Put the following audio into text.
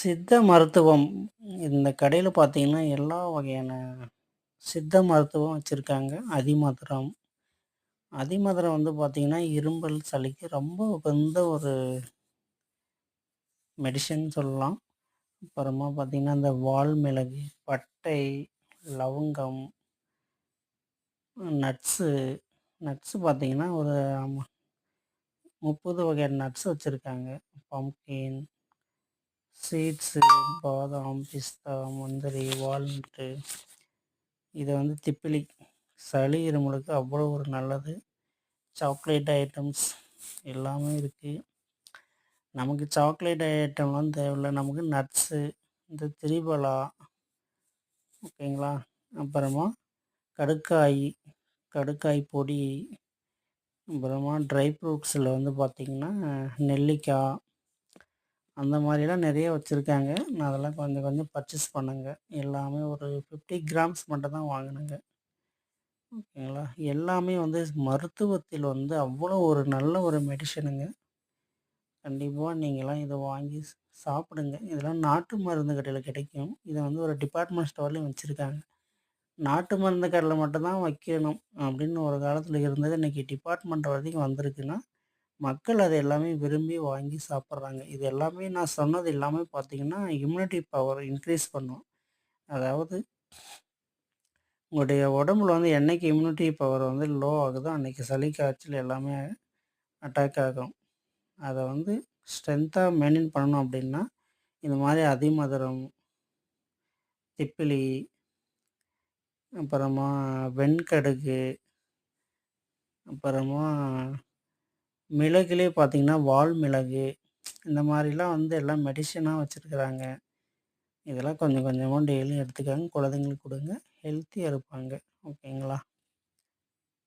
சித்த மருத்துவம். இந்த கடையில் பார்த்தீங்கன்னா, எல்லா வகையான சித்த மருத்துவம் வச்சுருக்காங்க அதிமதுரம். அதிமதுரம் வந்து பார்த்தீங்கன்னா, இரும்பல், சளிக்கு ரொம்ப உகந்த ஒரு மெடிசன் சொல்லலாம். அப்புறமா பார்த்தீங்கன்னா, இந்த வால்மிளகு, பட்டை, லவங்கம், நட்ஸு நட்ஸு பார்த்தீங்கன்னா, ஒரு முப்பது வகையான நட்ஸ் வச்சுருக்காங்க பம்கின் சீட்ஸு, பாதாம், பிஸ்தா, முந்திரி, வால்நட்டு. இதை வந்து திப்பிலி. சளி, இருமலுக்கு அவ்வளோ ஒரு நல்லது. சாக்லேட் ஐட்டம்ஸ் எல்லாமே இருக்குது நமக்கு சாக்லேட் ஐட்டம்லாம் தேவையில்ல. நமக்கு நட்ஸு, இந்த திரிபலா ஓகேங்களா? அப்புறமா கடுக்காய், கடுக்காய் பொடி, அப்புறமா ட்ரை ஃப்ரூட்ஸில் வந்து பார்த்திங்கன்னா நெல்லிக்காய் அந்த மாதிரிலாம் நிறைய வச்சுருக்காங்க நான் அதெல்லாம் கொஞ்சம் கொஞ்சம் பர்ச்சேஸ் பண்ணுங்க எல்லாமே ஒரு 50 கிராம்ஸ் மட்டும் தான் வாங்குனேங்க. ஓகேங்களா? எல்லாமே வந்து மருத்துவத்தில் வந்து அவ்வளோ ஒரு நல்ல ஒரு மெடிஷனுங்க கண்டிப்பாக நீங்களாம் இதை வாங்கி சாப்பிடுங்க. இதெல்லாம் நாட்டு மருந்து கடையில் கிடைக்கும். இதை வந்து ஒரு டிபார்ட்மெண்ட் ஸ்டோர்லேயும் வச்சுருக்காங்க நாட்டு மருந்து கடையில் மட்டும் தான் வைக்கணும் அப்படின்னு ஒரு காலத்தில் இருந்தது. இன்னைக்கு டிபார்ட்மெண்ட் வரைக்கும் வந்திருக்குன்னா, மக்கள் அதை எல்லாமே விரும்பி வாங்கி சாப்பிட்றாங்க இது எல்லாமே நான் சொன்னது எல்லாமே பார்த்தீங்கன்னா, இம்யூனிட்டி பவர் இன்க்ரீஸ் பண்ணும். அதாவது உங்களுடைய உடம்புல வந்து என்னைக்கு இம்யூனிட்டி பவர் வந்து லோ ஆகுதோ, அன்றைக்கி சளி, காய்ச்சல் எல்லாமே அட்டாக் ஆகும். அதை வந்து ஸ்ட்ரென்த்தாக மெயின்டைன் பண்ணணும் அப்படின்னா, இந்த மாதிரி அதிமதுரம் திப்பிலி அப்புறமா வெண்கடுகு அப்புறமா மிளகுலே பார்த்தீங்கன்னா, வால்மிளகு இந்த மாதிரிலாம் வந்து எல்லாம் மெடிசனாக வச்சுருக்குறாங்க இதெல்லாம் கொஞ்சம் கொஞ்சமாக டெய்லியும் எடுத்துக்கோங்க குழந்தைங்களுக்கு கொடுங்க ஹெல்த்தியாக இருப்பாங்க. ஓகேங்களா?